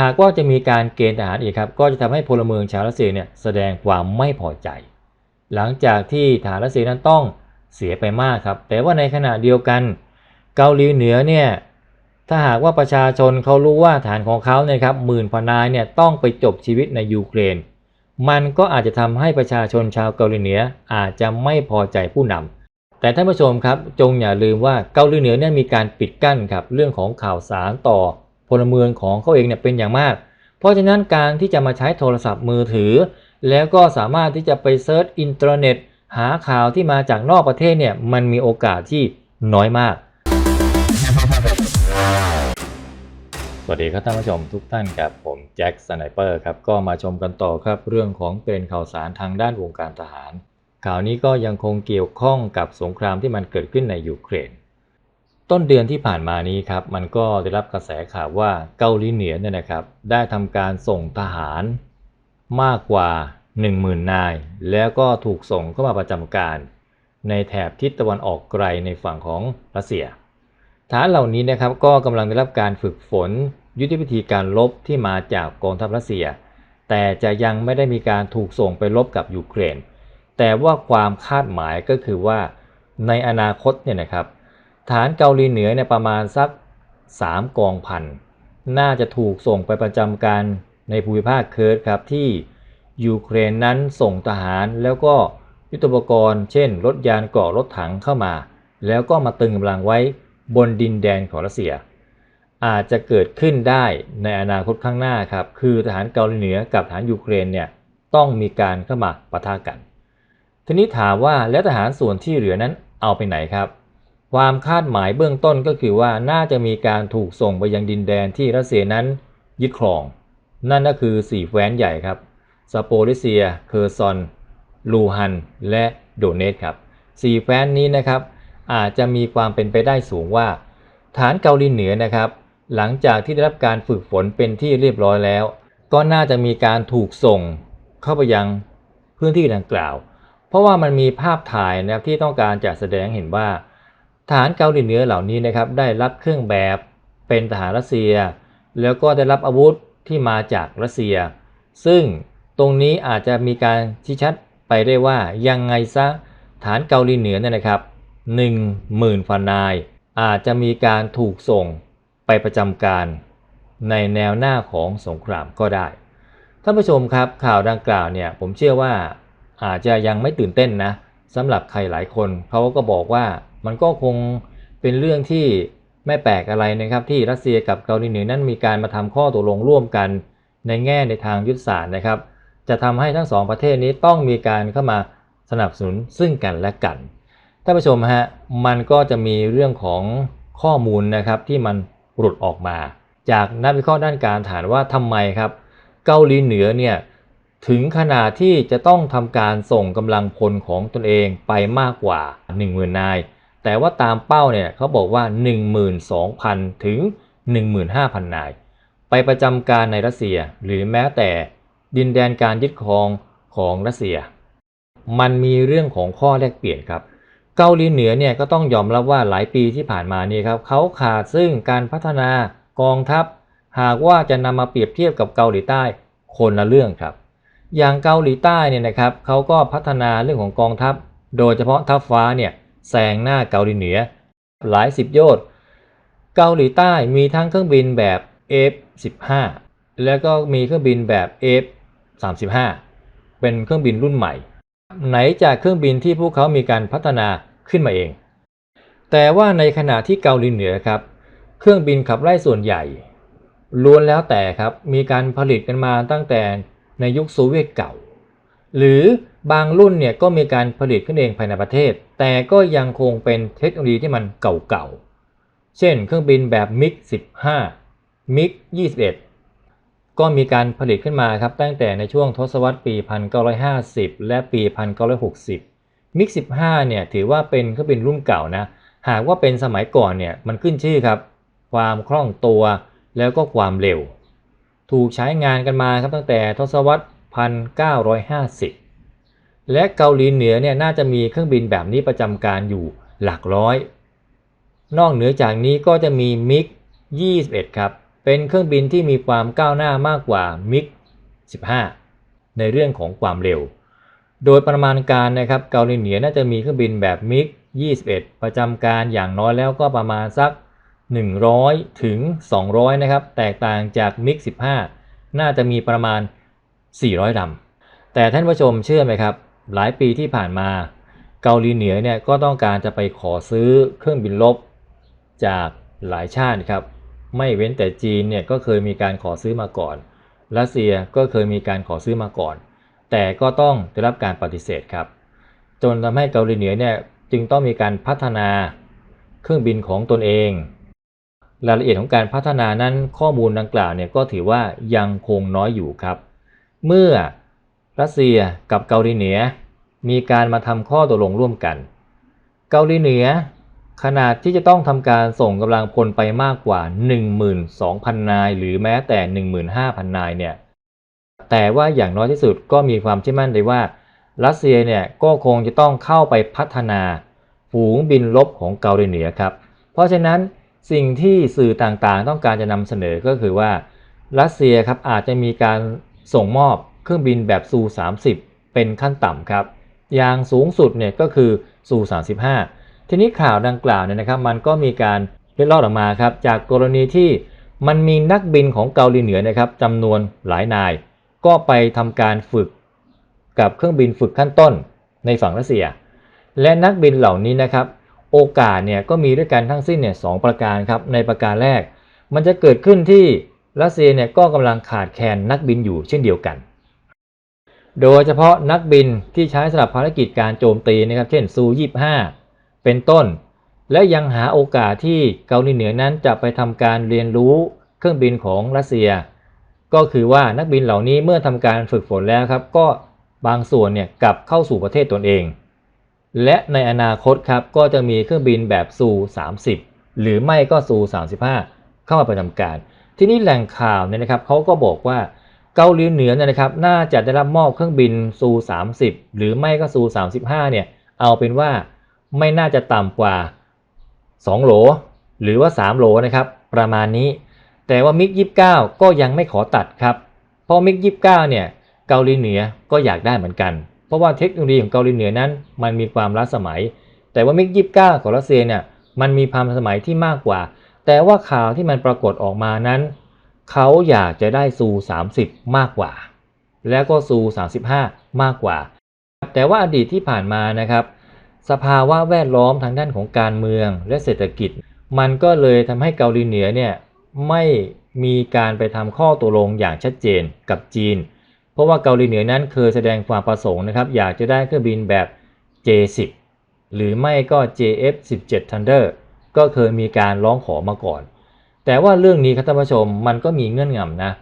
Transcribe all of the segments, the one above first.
หากว่าจะมีการเกณฑ์ทหารอีกครับ ก็จะทำให้พลเมืองชาวรัสเซียเนี่ยแสดงความไม่พอใจ หลังจากที่ทหารรัสเซียนั้นต้องเสียไปมากครับ แต่ว่าในขณะเดียวกัน เกาหลีเหนือเนี่ยถ้าหากว่าประชาชนเขารู้ว่าฐานของเขาเนี่ยครับหมื่นพนายเนี่ยต้องไปจบชีวิตในยูเครน มันก็อาจจะทำให้ประชาชนชาวเกาหลีเหนืออาจจะไม่พอใจผู้นำแต่ท่านผู้ชมครับจงอย่าลืมว่าเกาหลีเหนือเนี่ยมีการปิดกั้นครับเรื่องของข่าวสารต่อ พลเมืองของเขาเองเนี่ยเป็นอย่างมาก เพราะฉะนั้นการที่จะมาใช้โทรศัพท์มือถือ แล้วก็สามารถที่จะไปเซิร์ชอินเทอร์เน็ต หาข่าวที่มาจากนอกประเทศเนี่ยมันมีโอกาสที่น้อยมาก สวัสดีครับท่านผู้ชมทุกท่านครับผมแจ็คสไนเปอร์ครับก็มาชมกันต่อครับเรื่องของเป็นข่าวสารทางด้านวงการทหาร ข่าวนี้ก็ยังคงเกี่ยวข้องกับสงครามที่มันเกิดขึ้นในยูเครน ต้นเดือนที่ผ่านมานี้ครับมันก็ได้รับกระแสข่าวว่าเกาหลีเหนือเนี่ยนะครับ ได้ทำการส่งทหารมากกว่า 10,000 นาย แล้วก็ถูกส่งเข้ามาประจำการ ในแถบทิศตะวันออกไกลในฝั่งของรัสเซียฐานเหล่านี้นะครับก็กำลังได้รับการฝึกฝนยุทธวิธีการลบที่มาจากกองทัพรัสเซีย แต่จะยังไม่ได้มีการถูกส่งไปลบกับยูเครน แต่ว่าความคาดหมายก็คือว่าในอนาคตเนี่ยนะครับ ฐานเกาหลีเหนือเนี่ยประมาณสัก 3 กองพัน น่าจะถูกส่งไปประจำการในภูมิภาคเคิร์ดครับที่ยูเครนนั้นส่งทหารแล้วก็ยุทธปกรณ์ เช่น รถยานเกราะรถถังเข้ามา แล้วก็มาตึงกำลังไว้บนดินแดนของรัสเซีย อาจจะเกิดขึ้นได้ในอนาคตข้างหน้าครับ คือทหารเกาหลีเหนือกับทหารยูเครนเนี่ยต้องมีการเข้ามาปะทะกัน ทีนี้ถามว่าแล้วทหารส่วนที่เหลือนั้นเอาไปไหนครับ ความคาดหมายเบื้องต้นก็คือว่าน่าจะมีการถูกส่งไปยังดินแดนที่รัสเซียนั้นยึดครอง นั่นก็คือสี่แคว้นใหญ่ครับซาโปริเซีย เคอร์ซอน ลูฮัน และโดเนตครับสี่แคว้นนี้นะครับ อาจจะมีความเป็นไปได้สูงว่า ฐานเกาหลีเหนือนะครับ หลังจากที่ได้รับการฝึกฝนเป็นที่เรียบร้อยแล้ว ก็น่าจะมีการถูกส่งเข้าไปยังพื้นที่ดังกล่าว เพราะว่ามันมีภาพถ่ายนะครับที่ต้องการจะแสดงเห็นว่า ฐานเกาหลีเหนือเหล่านี้นะครับได้รับเครื่องแบบเป็นทหารรัสเซีย แล้วก็ได้รับอาวุธที่มาจากรัสเซีย ซึ่งตรงนี้อาจจะมีการชี้ชัดไปได้ว่ายังไงซะฐานเกาหลีเหนือเนี่ยนะครับ10,000ฟันนาย อาจจะมีการถูกส่งไปประจำการในแนวหน้าของสงครามก็ได้ ท่านผู้ชมครับข่าวดังกล่าวเนี่ยผมเชื่อว่าอาจจะยังไม่ตื่นเต้นนะสำหรับใครหลายคนเขาก็บอกว่า มันก็คงเป็นเรื่องที่ไม่แปลกอะไรนะครับที่รัสเซียกับเกาหลีเหนือนั้นมีการมาทำข้อตกลงร่วมกันในแง่ในทางยุทธศาสตร์นะครับ จะทำให้ทั้งสองประเทศนี้ต้องมีการเข้ามาสนับสนุนซึ่งกันและกันท่านผู้ชมฮะมันก็จะมีเรื่องของข้อมูลนะครับที่มันหลุดออกมา จากนักวิเคราะห์ด้านการฐานว่าทำไมครับ เกาหลีเหนือเนี่ยถึงขนาดที่จะต้องทำการส่งกำลังพลของตนเองไปมากกว่า 10,000นาย แต่ว่าตามเป้าเนี่ยเขาบอกว่า 12,000 ถึง 15,000 นาย ไปประจำการในรัสเซียหรือแม้แต่ดินแดนการยึดครองของรัสเซีย มันมีเรื่องของข้อแลกเปลี่ยนครับ เกาหลีเหนือเนี่ยก็ต้องยอมรับว่าหลายปีที่ผ่านมานี่ครับเขาขาดซึ่งการพัฒนากองทัพ หากว่าจะนำมาเปรียบเทียบกับเกาหลีใต้คนละเรื่องครับ อย่างเกาหลีใต้เนี่ยนะครับเขาก็พัฒนาเรื่องของกองทัพ โดยเฉพาะทัพฟ้าเนี่ย แซงหน้าเกาหลีเหนือหลายสิบโยชน์ เกาหลีใต้มีทั้งเครื่องบินแบบ F-15 แล้วก็มีเครื่องบินแบบ F-35 เป็นเครื่องบินรุ่นใหม่ ไหนจากเครื่องบินที่พวกเขามีการพัฒนาขึ้นมาเอง แต่ว่าในขณะที่เกาหลีเหนือครับ เครื่องบินขับไล่ส่วนใหญ่ล้วนแล้วแต่ครับมีการผลิตกันมาตั้งแต่ในยุคโซเวียตเก่า หรือ บางรุ่นเนี่ยก็มีการผลิตขึ้นเองภายในประเทศ แต่ก็ยังคงเป็นเทคโนโลยีที่มันเก่าๆ เช่นเครื่องบินแบบมิก15มิก21 ก็มีการผลิตขึ้นมาครับตั้งแต่ในช่วงทศวรรษปี 1950 และปี 1960มิก15เนี่ยถือว่าเป็นเครื่องบินรุ่นเก่านะ หากว่าเป็นสมัยก่อนเนี่ยมันขึ้นชื่อครับ ความคล่องตัวแล้วก็ความเร็ว ถูกใช้งานกันมาครับตั้งแต่ทศวรรษ 1950 และเกาหลีเหนือเนี่ยน่าจะมีเครื่องบินแบบนี้ประจำการอยู่หลักร้อย นอกเหนือจากนี้ก็จะมีมิก21 ครับ เป็นเครื่องบินที่มีความก้าวหน้ามากกว่ามิก15 ในเรื่องของความเร็ว โดยประมาณการนะครับเกาหลีเหนือน่าจะมีเครื่องบินแบบมิก21 ประจำการอย่างน้อยแล้วก็ประมาณสัก 100 ถึง 200 นะครับ แตกต่างจากมิก15 น่าจะมีประมาณ 400ลำแต่ท่านผู้ชมเชื่อไหมครับ หลายปีที่ผ่านมา เกาหลีเหนือเนี่ยก็ต้องการจะไปขอซื้อเครื่องบินรบจากหลายชาติครับ ไม่เว้นแต่จีนเนี่ยก็เคยมีการขอซื้อมาก่อน รัสเซียก็เคยมีการขอซื้อมาก่อน แต่ก็ต้องได้รับการปฏิเสธครับ จนทำให้เกาหลีเหนือเนี่ยจึงต้องมีการพัฒนาเครื่องบินของตนเอง รายละเอียดของการพัฒนานั้นข้อมูลดังกล่าวเนี่ยก็ถือว่ายังคงน้อยอยู่ครับ เมื่อ รัสเซียกับเกาหลีเหนือมีการมาทำข้อตกลงร่วมกัน เกาหลีเหนือขนาดที่จะต้องทำการส่งกำลังพลไปมากกว่า 12,000 นาย หรือแม้แต่ 15,000 นายเนี่ย แต่ว่าอย่างน้อยที่สุดก็มีความเชื่อมั่นได้ว่า รัสเซียเนี่ยก็คงจะต้องเข้าไปพัฒนาฝูงบินรบของเกาหลีเหนือครับ เพราะฉะนั้นสิ่งที่สื่อต่างๆ ต้องการจะนำเสนอก็คือว่า รัสเซียครับอาจจะมีการส่งมอบ เครื่องบินแบบซู30 เป็นขั้นต่ำครับ อย่างสูงสุดเนี่ยก็คือซู35 ทีนี้ข่าวดังกล่าวเนี่ยนะครับ มันก็มีการเล็ดลอดออกมาครับ จากกรณีที่มันมีนักบินของเกาหลีเหนือนะครับจำนวนหลายนาย ก็ไปทำการฝึกกับเครื่องบินฝึกขั้นต้นในฝั่งรัสเซีย และนักบินเหล่านี้นะครับ โอกาสเนี่ยก็มีด้วยกันทั้งสิ้นเนี่ยสองประการครับ ในประการแรก มันจะเกิดขึ้นที่รัสเซียเนี่ยก็กำลังขาดแคลนนักบินอยู่เช่นเดียวกัน โดยเฉพาะนักบินที่ใช้สำหรับภารกิจการโจมตีนะครับเช่นซู25 เป็นต้น และยังหาโอกาสที่เกาหลีเหนือนั้นจะไปทำการเรียนรู้เครื่องบินของรัสเซีย ก็คือว่านักบินเหล่านี้เมื่อทำการฝึกฝนแล้วครับ ก็บางส่วนเนี่ยกลับเข้าสู่ประเทศตนเอง และในอนาคตครับก็จะมีเครื่องบินแบบซู30 หรือไม่ก็ซู35 เข้ามาประจำการ ที่นี่แหล่งข่าวเนี่ยนะครับเขาก็บอกว่า เกาหลีเหนือเนี่ยนะครับน่าจะได้รับมอบเครื่องบินซู30 หรือไม่ก็ซู35เนี่ยเอาเป็นว่าไม่น่าจะต่ำกว่า 2 โหล หรือว่า 3 โหลนะครับประมาณนี้ แต่ว่ามิก29 ก็ยังไม่ขอตัดครับ เพราะมิก29เนี่ยเกาหลีเหนือก็อยากได้เหมือนกัน เพราะว่าเทคโนโลยีของเกาหลีเหนือนั้น มันมีความล้าสมัย แต่ว่ามิก29ของรัสเซียเนี่ยมันมีความสมัยที่มากกว่า แต่ว่าข่าวที่มันปรากฏออกมานั้น เขาอยากจะได้ซู30 มากกว่า แล้วก็ซู35 มากกว่า แต่ว่าอดีตที่ผ่านมานะครับ สภาวะแวดล้อมทางด้านของการเมืองและเศรษฐกิจ มันก็เลยทำให้เกาหลีเหนือเนี่ยไม่มีการไปทำข้อตกลงอย่างชัดเจนกับจีน เพราะว่าเกาหลีเหนือนั้นเคยแสดงความประสงค์นะครับอยากจะได้เครื่องบินแบบ J10 หรือไม่ก็ JF17 Thunder ก็เคยมีการร้องขอมาก่อน แต่ว่าเรื่องนี้ครับท่านผู้ชมมันก็มีเงื่อนงำนะ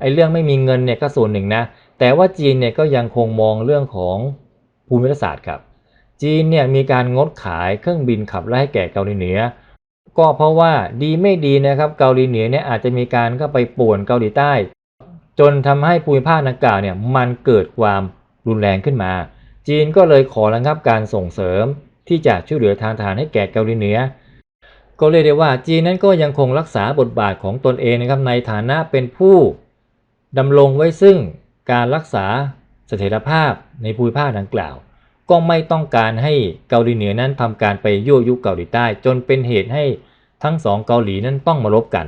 ไอ้เรื่องไม่มีเงินเนี่ยก็ส่วนหนึ่งนะแต่ว่าจีนเนี่ยก็ยังคงมองเรื่องของภูมิรัศาสตร์ครับจีนเนี่ยมีการงดขายเครื่องบินขับไล่ให้แก่เกาหลีเหนือ ก็เพราะว่าดีไม่ดีนะครับเกาหลีเหนือเนี่ยอาจจะมีการเข้าไปป่วนเกาหลีใต้ จนทำให้ภูมิภาคดังกล่าวเนี่ยมันเกิดความรุนแรงขึ้นมา จีนก็เลยขอระงับการส่งเสริมที่จะช่วยเหลือทางทหารให้แก่เกาหลีเหนือ ก็เรียกได้ว่าจีนนั้นก็ยังคงรักษาบทบาทของตนเองนะครับในฐานะเป็นผู้ดำรงไว้ซึ่งการรักษาเสถียรภาพในภูมิภาคดังกล่าว ก็ไม่ต้องการให้เกาหลีเหนือนั้นทำการไปยั่วยุเกาหลีใต้ จนเป็นเหตุให้ทั้งสองเกาหลีนั้นต้องมาลบกัน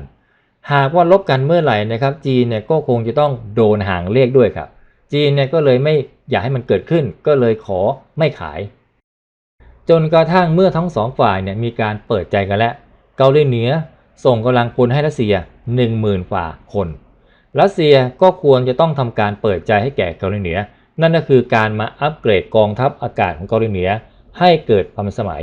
หากว่าลบกันเมื่อไหร่นะครับจีนเนี่ยก็คงจะต้องโดนหางเลขด้วยครับ จีนเนี่ยก็เลยไม่อยากให้มันเกิดขึ้น ก็เลยขอไม่ขาย จนกระทั่งเมื่อทั้งสองฝ่ายเนี่ยมีการเปิดใจกันแล้ว เกาหลีเหนือส่งกำลังพลให้รัสเซีย 10,000ฝ่าคน รัสเซียก็ควรจะต้องทำการเปิดใจให้แก่เกาหลีเหนือ นั่นก็คือการมาอัปเกรดกองทัพอากาศของเกาหลีเหนือให้เกิดความสมัย